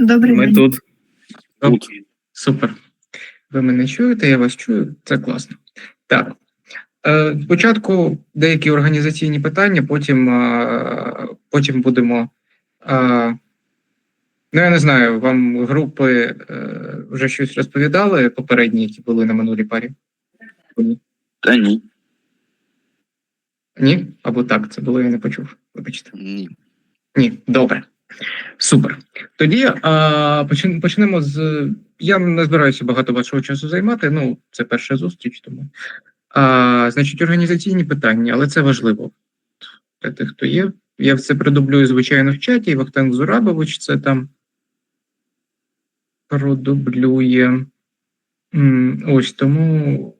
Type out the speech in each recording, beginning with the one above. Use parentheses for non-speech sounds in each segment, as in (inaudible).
Добрий Ми день. тут. Тут. Супер. Ви мене чуєте, я вас чую. Це класно. Так. Е, Спочатку деякі організаційні питання, потім, е, потім будемо. е, Ну, я не знаю, вам групи е, вже щось розповідали попередні, які були на минулій парі? Та ні. Ні? Або так, це було, я не почув. Вибачте. Ні. Ні, добре. Супер. Тоді а, почнемо з. Я не збираюся багато вашого часу займати. Ну, це перша зустріч, тому. А, значить, організаційні питання, але це важливо для тих, хто є. Я це продублюю, звичайно, в чаті. Вахтанг Зурабович це там продублює. Ось тому.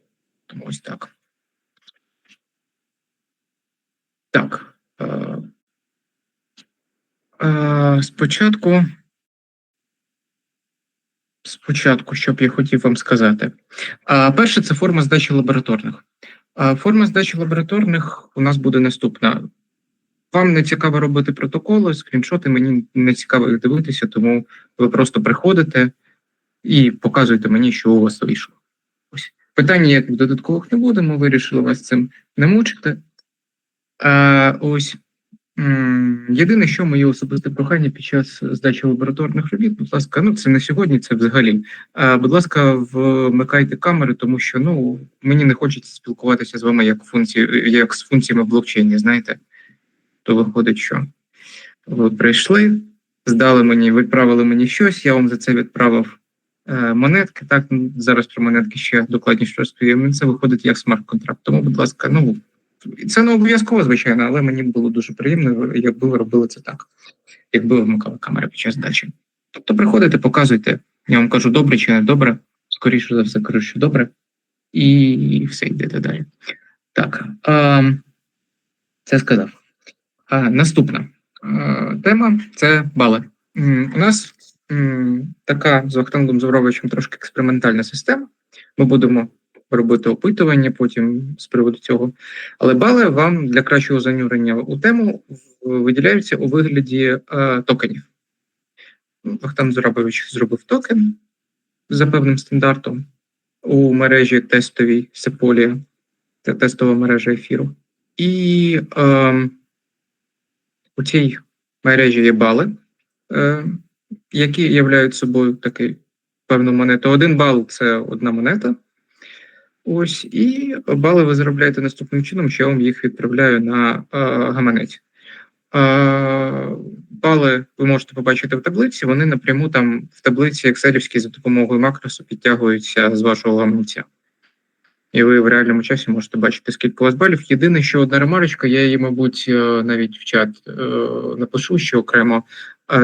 тому ось так. Так. е, Е, Спочатку. Спочатку, що б я хотів вам сказати. Перше, це форма здачі лабораторних. Форма здачі лабораторних у нас буде наступна. Вам не цікаво робити протоколи, скріншоти, мені не цікаво їх дивитися, тому ви просто приходите і показуєте мені, що у вас вийшло. Ось. Питання як додаткових не буде, ми вирішили вас цим не мучити. Ось. Єдине, що моє особисте прохання під час здачі лабораторних робіт, будь ласка, ну це не сьогодні, це взагалі. Будь ласка, вмикайте камери, тому що ну мені не хочеться спілкуватися з вами як функції, як з функціями блокчейні, знаєте. То виходить, що ви прийшли, здали мені, відправили мені щось, я вам за це відправив е, монетки. Так, зараз про монетки ще докладніше розповім. Це виходить як смарт-контракт. Тому, будь ласка, ну це не обов'язково, звичайно, але мені було дуже приємно, якби ви робили це так, якби ви вмикали камери під час здачі. Тобто приходите, показуйте, я вам кажу, добре чи не добре, скоріше за все, кажу, що добре, і все йдете далі. Так, а, це сказав. А, наступна а, тема це бали. У нас така з Вахтангом Зуровичем трошки експериментальна система. Ми будемо робити опитування потім з приводу цього. Але бали вам для кращого занурення у тему виділяються у вигляді е, токенів. Вахтан Зурабович зробив токен за певним стандартом у мережі тестовій Сеполія, це тестова мережа ефіру. І е, у цій мережі є бали, е, які являють собою такий певну монету. Один бал це одна монета. Ось, і бали ви заробляєте наступним чином, що я вам їх відправляю на е, гаманець. Е, бали ви можете побачити в таблиці, вони напряму там в таблиці Excelівській за допомогою макросу підтягуються з вашого гаманця. І ви в реальному часі можете бачити, скільки у вас балів. Єдине, що одна ремарочка, я її, мабуть, е, навіть в чат е, напишу ще окремо.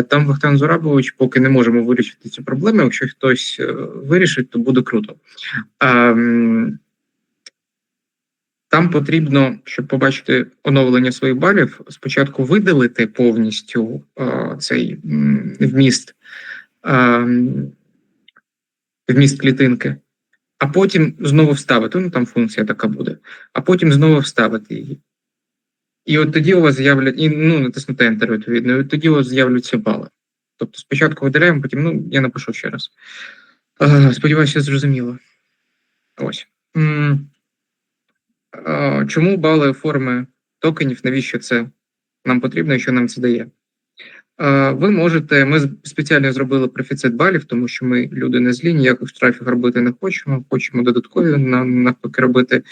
Там Вахтан Зурабович, поки не можемо вирішити ці проблеми. Якщо хтось е, вирішить, то буде круто. Там потрібно, щоб побачити оновлення своїх балів, спочатку видалити повністю цей вміст, вміст клітинки, а потім знову вставити. Ну там функція така буде, а потім знову вставити її. І от тоді у вас з'являться, і ну, натиснути Enter, відповідно, і от тоді у вас з'являться бали. Тобто спочатку видаляємо, потім, ну, я напишу ще раз. Е, Сподіваюся, зрозуміло. Ось. Е, Чому бали форми токенів? Навіщо це нам потрібно і що нам це дає? Е, Ви можете, ми спеціально зробили профіцит балів, тому що ми люди не злі, ніяких штрафів робити не хочемо, хочемо додаткові на- навпаки робити.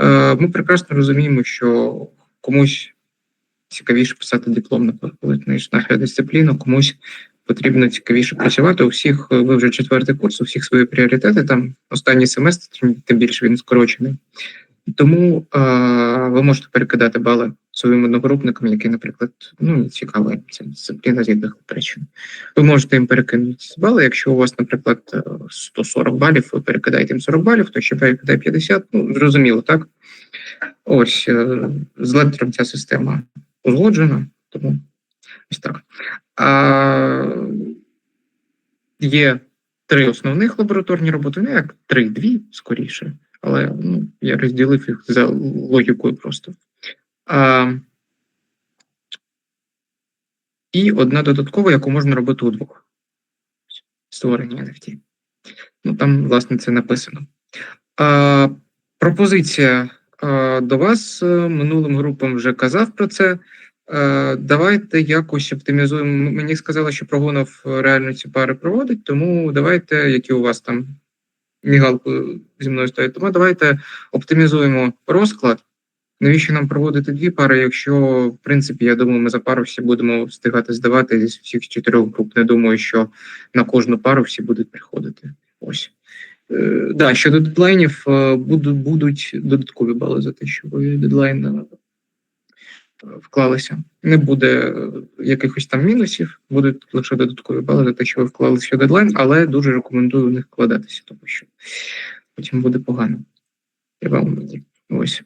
Е, Ми прекрасно розуміємо, що комусь цікавіше писати диплом, наприклад, ніж наша дисципліна, комусь потрібно цікавіше працювати. У всіх е, ви вже четвертий курс, у всіх свої пріоритети. Там останній семестр, тим- більше він скорочений. Тому е, ви можете перекидати бали своїм одногрупникам, які, наприклад, ну не цікава ця дисципліна з яких причин. Ви можете їм перекинути бали. Якщо у вас, наприклад, е, 140 балів, ви перекидаєте їм 40 балів, то ще перекидає 50, ну зрозуміло, так? Ось е, з лектором ця система узгоджена, тому ось так. А, є три основних лабораторні роботи, ну як три, дві скоріше, але ну, я розділив їх за логікою просто. А, і одна додаткова, яку можна робити удвох. створення NFT. Ну, там, власне, це написано. А, пропозиція до вас е, минулим групам вже казав про це. Е, Давайте якось оптимізуємо. Мені сказали, що прогонов реально ці пари проводить, тому давайте, які у вас там мігалку зі мною стоять, тому давайте оптимізуємо розклад. Навіщо нам проводити дві пари, якщо, в принципі, я думаю, ми за пару всі будемо встигати здавати зі всіх чотирьох груп. Не думаю, що на кожну пару всі будуть приходити. Ось. Е, да, щодо дедлайнів, е, будуть, будуть додаткові бали за те, що ви дедлайн е, вклалися. Не буде якихось там мінусів, будуть лише додаткові бали за те, що ви вклалися в дедлайн, але дуже рекомендую в них вкладатися, тому що потім буде погано. Я вам ось.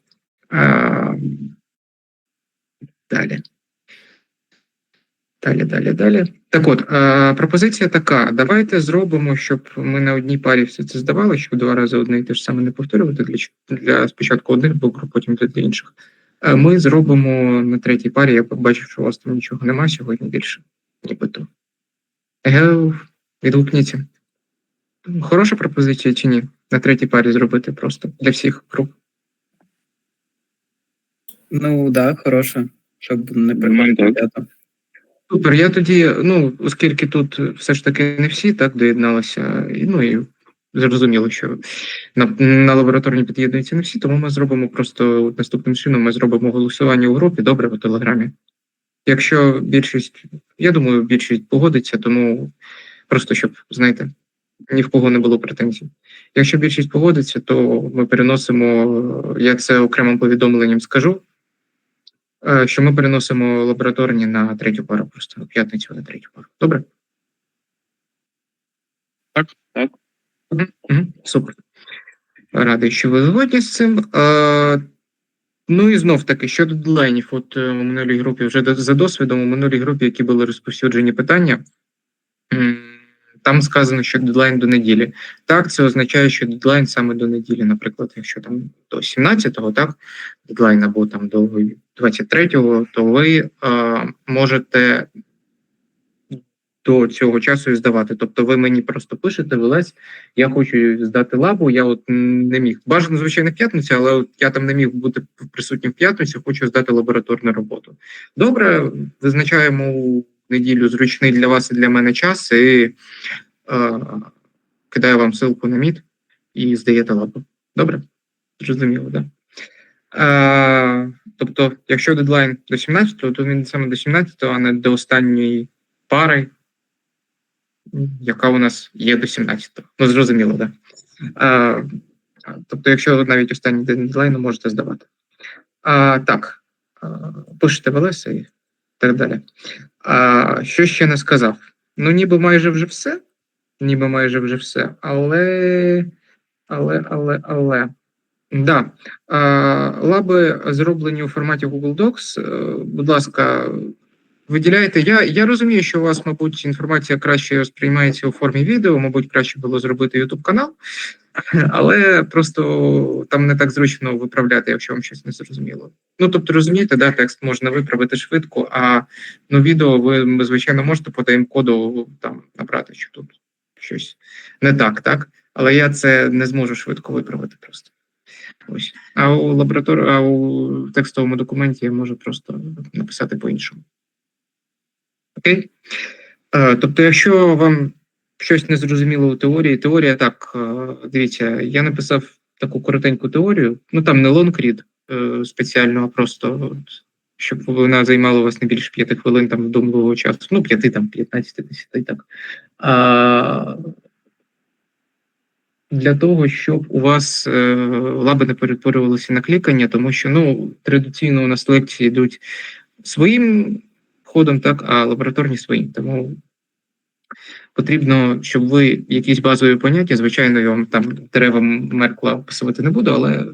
А, далі. Далі, далі, далі. Так от, пропозиція така: давайте зробимо, щоб ми на одній парі все це здавали, щоб два рази одне і те ж саме не повторювати для, для спочатку одних двох потім для інших. Ми зробимо на третій парі. Я побачив, що у вас там нічого нема сьогодні більше, нібито. Еге, відгукніться. Хороша пропозиція чи ні? На третій парі зробити просто для всіх груп. Ну, да, хороше, щоб не приймати. Супер. Я тоді, ну, оскільки тут все ж таки не всі так доєдналися, ну і зрозуміло, що на, на лабораторні під'єднуються не всі, тому ми зробимо просто наступним чином: ми зробимо голосування у групі, добре, в телеграмі. Якщо більшість, я думаю, більшість погодиться, тому просто щоб, знаєте, ні в кого не було претензій. Якщо більшість погодиться, то ми переносимо, я це окремим повідомленням скажу. Е, що ми переносимо лабораторні на третю пару, просто в п'ятницю на третю пару. Добре? Так, так. Мгм, мгм, Супер. Радий, що ви згодні з цим. Е, ну і знов таки, щодо дедлайнів, от е, у минулій групі, вже до- за досвідом, у минулій групі, які були розповсюджені питання, там сказано, що дедлайн до неділі. Так, це означає, що дедлайн саме до неділі. Наприклад, якщо там до 17-го, так, дедлайн або там до 23-го, то ви е, можете до цього часу і здавати. Тобто ви мені просто пишете, Велесь, я хочу здати лабу, я от не міг. Бажано, звичайно, в п'ятницю, але от я там не міг бути присутнім в п'ятницю, хочу здати лабораторну роботу. Добре, визначаємо неділю зручний для вас і для мене час, і е, кидаю вам ссылку на міт і здаєте лабу. Добре? Зрозуміло, так? Да? Е, тобто, якщо дедлайн до 17-го, то він саме до 17-го, а не до останньої пари, яка у нас є до 17-го. Ну, зрозуміло, так. Да? Е, тобто, якщо навіть останній день дедлайну можете здавати. А, так, е, пишете Велеса і так далі. А, що ще не сказав? Ну, ніби майже вже все. Ніби майже вже все. Але, але, але, але. Да. Лаби зроблені у форматі Google Docs. Е, Будь ласка, виділяйте. Я, я розумію, що у вас, мабуть, інформація краще сприймається у формі відео, мабуть, краще було зробити YouTube канал, але просто там не так зручно виправляти, якщо вам щось не зрозуміло. Ну, тобто, розумієте, да, текст можна виправити швидко, а ну, відео ви, звичайно, можете по тайм-коду там набрати, що тут щось не так, так? Але я це не зможу швидко виправити просто. Ось. А у лаборатор... а у текстовому документі я можу просто написати по-іншому. Окей? Тобто, якщо вам щось не зрозуміло у теорії, теорія так, е, дивіться, я написав таку коротеньку теорію, ну там не лонгрід е, спеціально, а просто от, щоб вона займала у вас не більше п'яти хвилин там вдумливого часу, ну, п'яти, там, 15, 10, так. А, для того, щоб у вас е, лаби не перетворювалися на клікання, тому що ну, традиційно у нас лекції йдуть своїм ходом, так, а лабораторні своїм. Тому потрібно, щоб ви якісь базові поняття, звичайно, я вам там дерева Меркла описувати не буду, але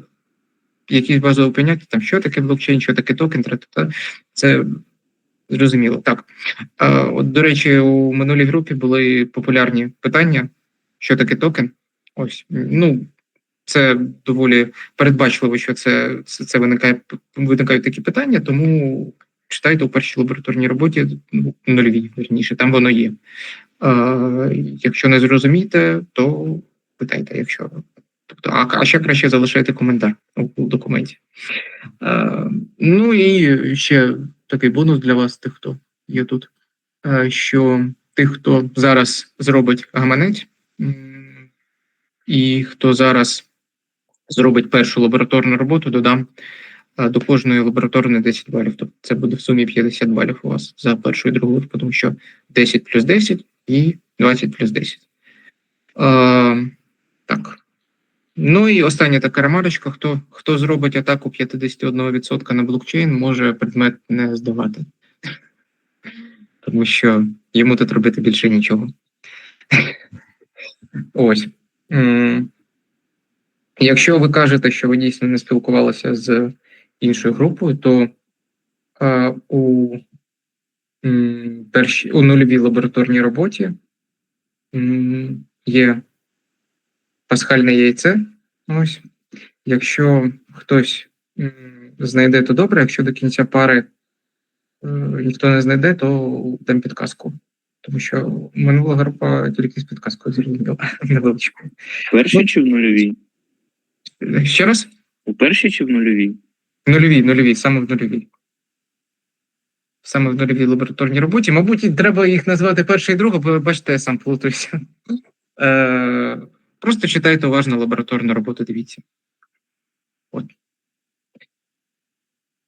якісь базові поняття, там що таке блокчейн, що таке токен, це зрозуміло. Так. А, от, до речі, у минулій групі були популярні питання, що таке токен. Ось, ну, це доволі передбачливо, що це, це, це виникає, виникають такі питання, тому читайте у першій лабораторній роботі, ну, нульовій, верніше, там воно є. Якщо не зрозумієте, то питайте, якщо. Тобто, а, а ще краще залишайте коментар у документі. Е, ну і ще такий бонус для вас, тих, хто є тут. Що тих, хто зараз зробить гаманець, і хто зараз зробить першу лабораторну роботу, додам до кожної лабораторної 10 балів. Тобто це буде в сумі 50 балів у вас за першу і другу, тому що 10 плюс 10 і 20 плюс 10. Е, так. Ну і остання така ремарочка: хто, хто зробить атаку 51% на блокчейн, може предмет не здавати. Тому що йому тут робити більше нічого. Ось. Якщо ви кажете, що ви дійсно не спілкувалися з іншою групою, то е, у, м, у нульовій лабораторній роботі м, є пасхальне яйце. Ось. Якщо хтось м, знайде, то добре. Якщо до кінця пари е, ніхто не знайде, то дам підказку. Тому що минула група тільки з підказкою зрозуміла (laughs) невеличкою. В першій чи в нульовій? Ще раз? У першій чи в нульовій? Нульовій, нульовій, саме в нульовій. Саме в нульовій лабораторній роботі. Мабуть, треба їх назвати перша і друга, бо бачите, я сам плутаюся. Е, просто читайте уважно лабораторну роботу, дивіться. От.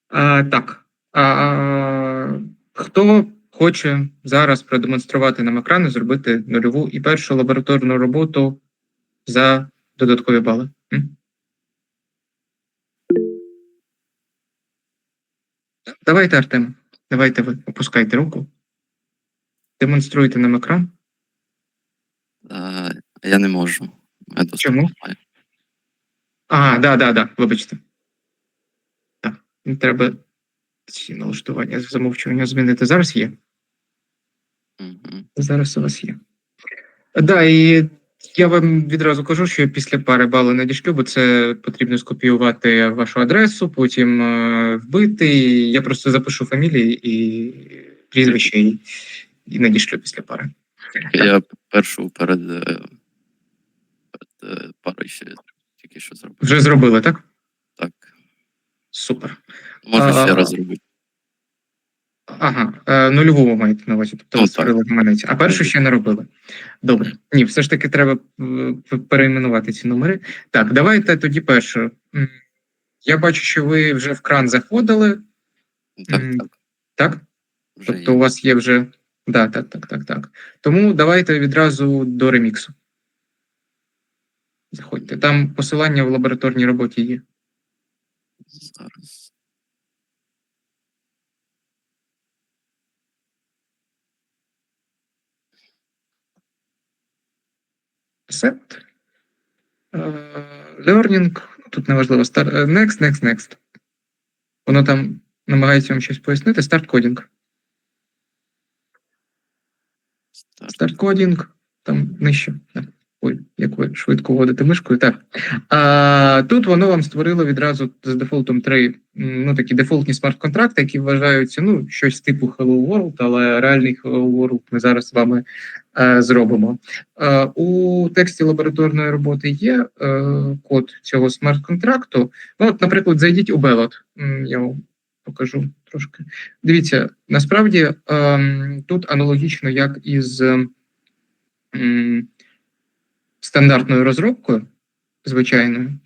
А, так. А, хто хоче зараз продемонструвати нам екран і зробити нульову і першу лабораторну роботу за додаткові бали? М? Давайте, Артем, давайте ви опускайте руку. Демонструйте нам екран. А, я не можу. Я Чому? А, да, да, да, вибачте. Так, не треба ці налаштування замовчування змінити. Зараз є. Мгм. Зараз у вас є. Да, і я вам відразу кажу, що після пари бали надішлю, бо це потрібно скопіювати вашу адресу, потім е, вбити. Я просто запишу фамілії і прізвище і, і надішлю після пари. Я першу перед, е, перед е, парою ще тільки що зробив. Вже зробили, так? Так. Супер. Можу А, ще раз зробити. Ага, е, нульову ви маєте на увазі, тобто Ну, створили гаманець, а першу ще не робили. Добре. Ні, все ж таки треба е, перейменувати ці номери. Так, давайте тоді першу. Я бачу, що ви вже в кран заходили, Так, так. так? Вже Тобто є. у вас є вже. Да, так, так, так, так. Тому давайте відразу до реміксу. Заходьте. Там посилання в лабораторній роботі є. Зараз. Set. Е, Learning. Тут неважливо. Start, е, next, next, next. Воно там намагається вам щось пояснити. Start coding. Start coding. Там нижче. Да. Ой, як ви швидко вводите мишкою. Так. А, тут воно вам створило відразу з дефолтом три ну, такі дефолтні смарт-контракти, які вважаються ну, щось типу Hello World, але реальний Hello World ми зараз з вами е, зробимо. Е, у тексті лабораторної роботи є е, код цього смарт-контракту. Ну, от, наприклад, зайдіть у. М, Я вам покажу трошки. Дивіться, насправді ем, тут аналогічно, як із ем, стандартною розробкою, звичайною.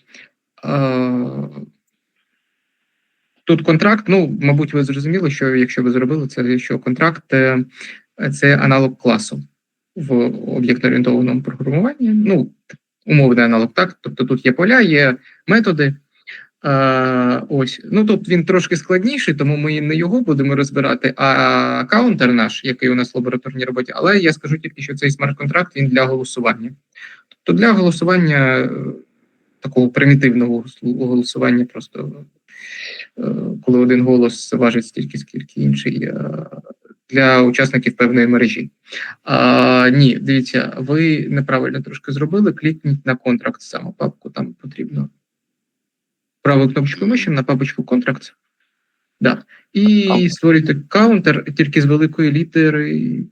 Тут контракт, ну, мабуть, ви зрозуміли, що якщо ви зробили це, що контракт е, це аналог класу в об'єктно-орієнтованому програмуванні. Ну, умовний аналог, так. Тобто тут є поля, є методи. Е, ось, ну тут він трошки складніший, тому ми не його будемо розбирати, а каунтер наш, який у нас в лабораторній роботі. Але я скажу тільки, що цей смарт-контракт він для голосування. Тобто для голосування е, такого примітивного голосування, просто е, коли один голос важить стільки, скільки інший. е, Для учасників певної мережі. А, ні, дивіться, ви неправильно трошки зробили. Клікніть на контракт саме папку, там потрібно правою кнопочкою миші на папочку контракт. Да. І створюйте каунтер тільки з великої літери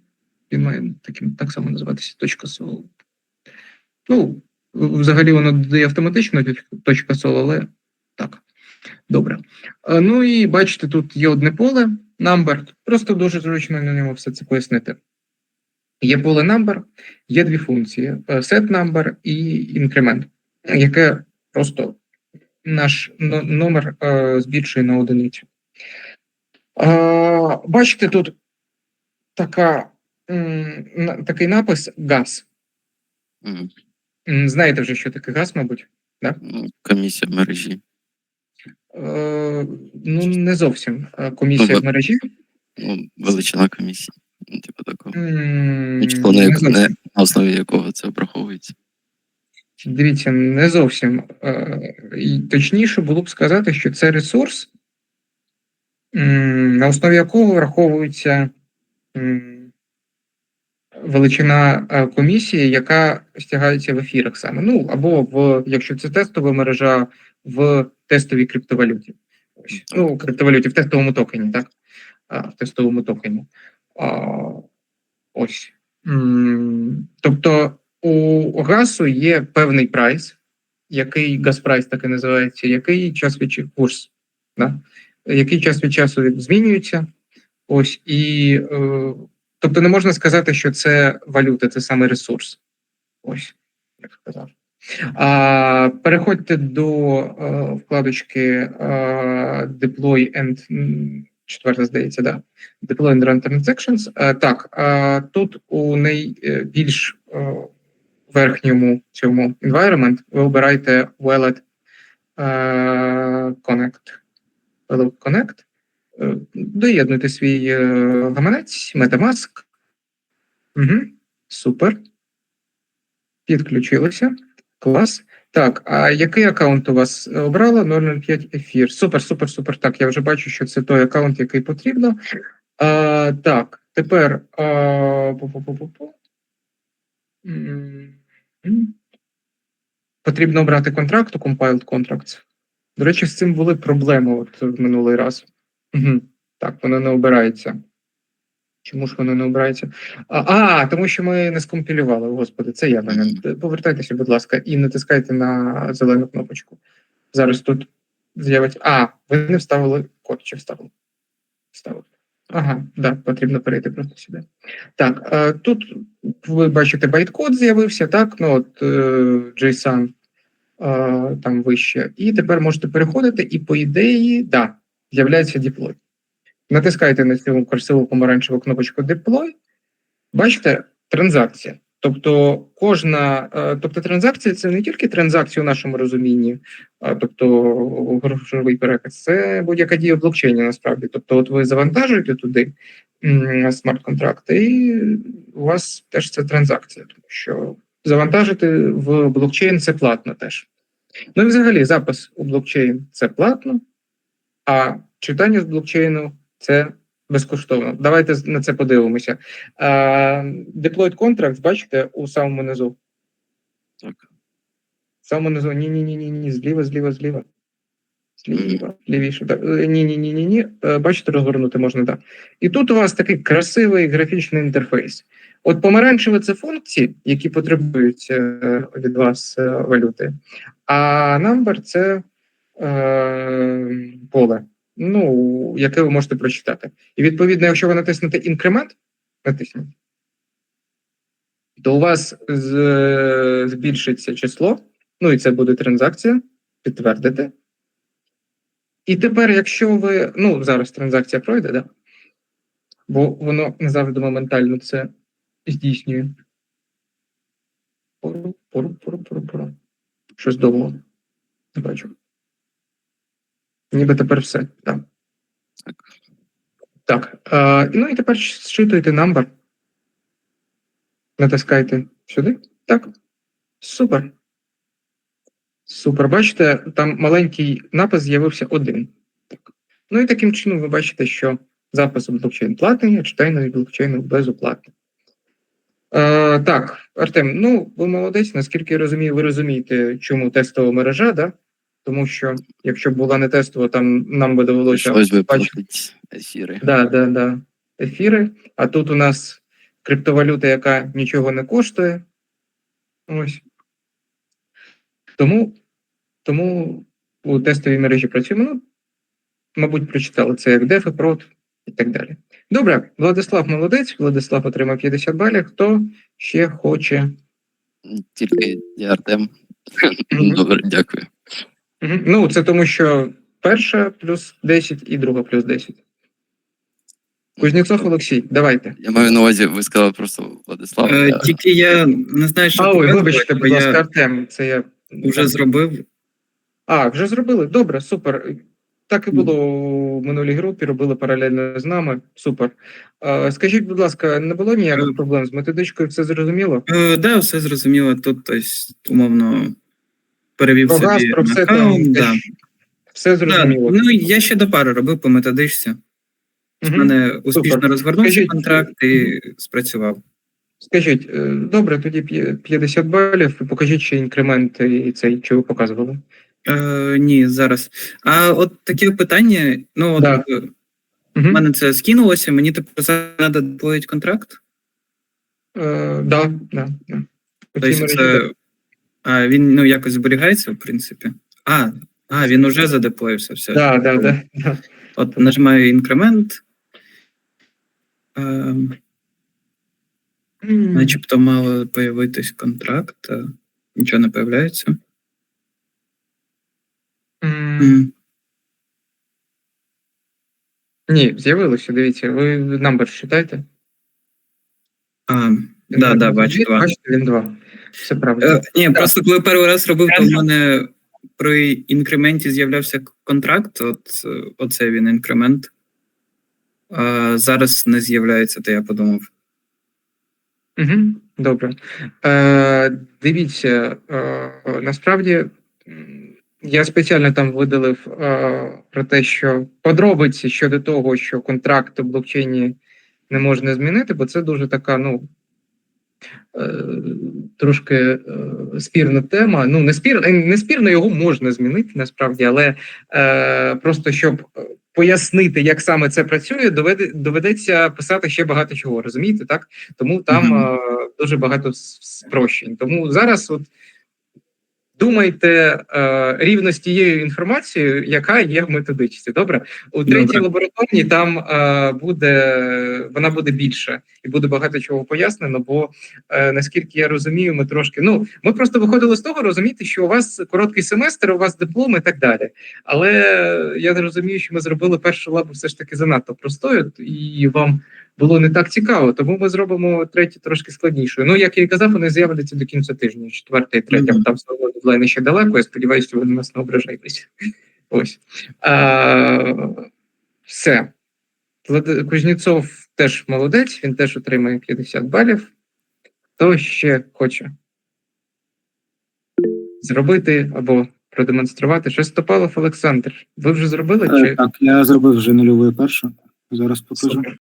Він має таким так само називатися точка соло. Ну, взагалі воно додає автоматично точка соло, але так. Добре. Е, Ну і бачите, тут є одне поле number. Просто дуже зручно на ньому все це пояснити. Є поле number, є дві функції: е, set number і increment, яке просто наш номер е, збільшує на одиницю. Бачите, тут така, такий напис газ. Знаєте вже, що таке газ, мабуть? Ну, Комісія мережі. Е, ну, не зовсім. Комісія Ну, в мережі. Ну, величина комісії. Ну, Типу такого. М, Нічого не не, не на основі якого це обраховується. Дивіться, не зовсім. Е, Точніше було б сказати, що це ресурс, на основі якого враховується величина е, комісії, яка стягається в ефірах саме. Ну, або в, якщо це тестова мережа, в тестовій криптовалюті. Ось. Ну, криптовалюті в тестовому токені, так? В тестовому токені. Ось. Тобто у газу є певний прайс, який газпрайс так і називається, який час від часу курс, да? який час від часу змінюється. Ось і е, тобто не можна сказати, що це валюта, це саме ресурс. Ось, як сказав. А, переходьте до е, вкладочки е, Deploy and четверта, здається, да. Deploy and Run Transactions. Е, так, е, тут у найбільш е, верхньому цьому environment ви обираєте Wallet е, Connect. Wallet Connect. Е, Доєднуйте свій е, гаманець, Metamask. Угу. Супер. Підключилося. Клас. Так, а який аккаунт у вас обрала? 005 ефір. Супер, супер, супер. Так, я вже бачу, що це той аккаунт, який потрібно. А, так, тепер. А. Потрібно обрати контракт у Compiled Contracts. До речі, з цим були проблеми от в минулий раз. Угу. Так, воно не обирається. Чому ж воно не обирається? А, а, тому що ми не скомпілювали, господи, це я винен. Повертайтеся, будь ласка, і натискайте на зелену кнопочку. Зараз тут з'явиться. А, ви не вставили код, чи вставили? Вставили. Ага, да, потрібно перейти просто сюди. Так, е, тут ви бачите байткод з'явився, так, ну от е, JSON е, там вище. І тепер можете переходити, і по ідеї, да, з'являється deploy. Натискайте на цю красиву помаранчеву кнопочку Deploy. Бачите, транзакція. Тобто кожна, е, тобто транзакція це не тільки транзакція у нашому розумінні, тобто грошовий переказ, це будь-яка дія в блокчейні насправді. Тобто, от ви завантажуєте туди смарт-контракти, і у вас теж це транзакція, тому що завантажити в блокчейн це платно теж. Ну і взагалі запис у блокчейн це платно, а читання з блокчейну це безкоштовно. Давайте на це подивимося. Deployed contracts, бачите, у самому низу. Так. В самому низу. Ні, ні, ні, ні, ні, зліва, зліва, зліва. Зліва, лівіше. Е, Ні, ні, ні, ні, ні. Е, Бачите, розгорнути можна так. І тут у вас такий красивий графічний інтерфейс. От помаранчеве це функції, які потребують е, від вас е, валюти. А number це е, поле, ну, яке ви можете прочитати. І відповідно, якщо ви натиснете інкремент, натисніть, то у вас з, збільшиться число, ну і це буде транзакція, підтвердите. І тепер, якщо ви. Ну, зараз транзакція пройде, да? бо воно не завжди моментально це здійснює. Пору, пору, пору, пору, пору. Щось довго. Не бачу. Ніби тепер все. Так. Так. Е, ну і тепер зчитуйте number. Натискайте сюди. Так. Супер. Супер. Бачите, там маленький напис з'явився один. Так. Ну і таким чином ви бачите, що запис у блокчейн платний, а читання від блокчейну безоплатний. Е, так, Артем, ну ви молодець, наскільки я розумію, ви розумієте, чому тестова мережа, да? Тому що якщо б була не тестова, там нам би довелося бачити ефіри. Да, да, да. Ефіри. А тут у нас криптовалюта, яка нічого не коштує. Ось. Тому, тому у тестовій мережі працюємо. Ну, мабуть, прочитали це як деф і прот і так далі. Добре, Владислав молодець. Владислав отримав 50 балів. Хто ще хоче? Тільки я Артем. (clears throat) Добре, дякую. Ну, це тому, що перша плюс 10 і друга плюс 10. Кузнєцов Олексій, давайте. Я маю на увазі, ви сказали просто Владислав. Е, я- Тільки я не знаю, що А, ой, вибачте, будь ласка, я Артем, це я вже зробив. А, вже зробили. Добре, супер. Так і було у минулій групі, робили паралельно з нами. Супер. Скажіть, будь ласка, не було ніяких Е. проблем з методичкою, все зрозуміло? Е, да, все зрозуміло. Тут ось, умовно перевів Про газ, собі про все там аккаунт, да. все Да, зрозуміло. Ну, я ще до пари робив по методичці. У Мгм. мене успішно Супер. розгорнувся Скажіть, контракт і спрацював. Скажіть, е, добре, тоді п'є- 50 балів, і покажіть ще інкремент і цей, що ви показували. Е, ні, зараз. А от таке питання: ну, от, Да. е, Угу. мене це скинулося, мені тепер треба доповідь контракт. Е, да, да, да. Цій Тобто мережі, це, а, він ну, якось зберігається, в принципі. А, а він уже задеплоївся. Все. да, да, да, да. От нажимаю інкремент. Ем, начебто мало появитись контракт, а нічого не появляється. М. Ні, з'явилося, дивіться, ви намбер читайте. А, да, да, бачу два. Бачите, він два. Все правильно. Е, ні, просто коли перший раз робив, то в мене при інкременті з'являвся контракт. От е, оце він інкремент. А зараз не з'являється, то я подумав. Угу, добре. Е, дивіться, е, насправді я спеціально там видалив е, про те, що подробиці щодо того, що контракт у блокчейні не можна змінити, бо це дуже така, ну. Е, Трошки е, спірна тема. Ну, не спірна, не спірно його можна змінити насправді, але е, просто щоб е, пояснити, як саме це працює, доведе, доведеться писати ще багато чого, розумієте, так? Тому там Мгм. е, дуже багато спрощень. Тому зараз от думайте е, рівно з тією інформацією, яка є в методичці. Добре, у третій Добре. лабораторній там е, буде вона буде більше і буде багато чого пояснено. Бо е, наскільки я розумію, ми трошки ну ми просто виходили з того, розуміти, що у вас короткий семестр, у вас диплом і так далі. Але я розумію, що ми зробили першу лабу все ж таки занадто простою, і вам було не так цікаво. Тому ми зробимо третю трошки складнішою. Ну як я і казав, вони з'являться до кінця тижня, четверта і третя. Мгм. Там все одно дедлайни ще далеко. Я сподіваюся, ви на нас не ображаєтесь. (laughs) Ось а, все. Кузнєцов теж молодець, він теж отримає 50 балів. Хто ще хоче зробити або продемонструвати? Шестопалов Олександр. Ви вже зробили? Е, Чи Так, я зробив вже нульову першу. Зараз покажу. Супер.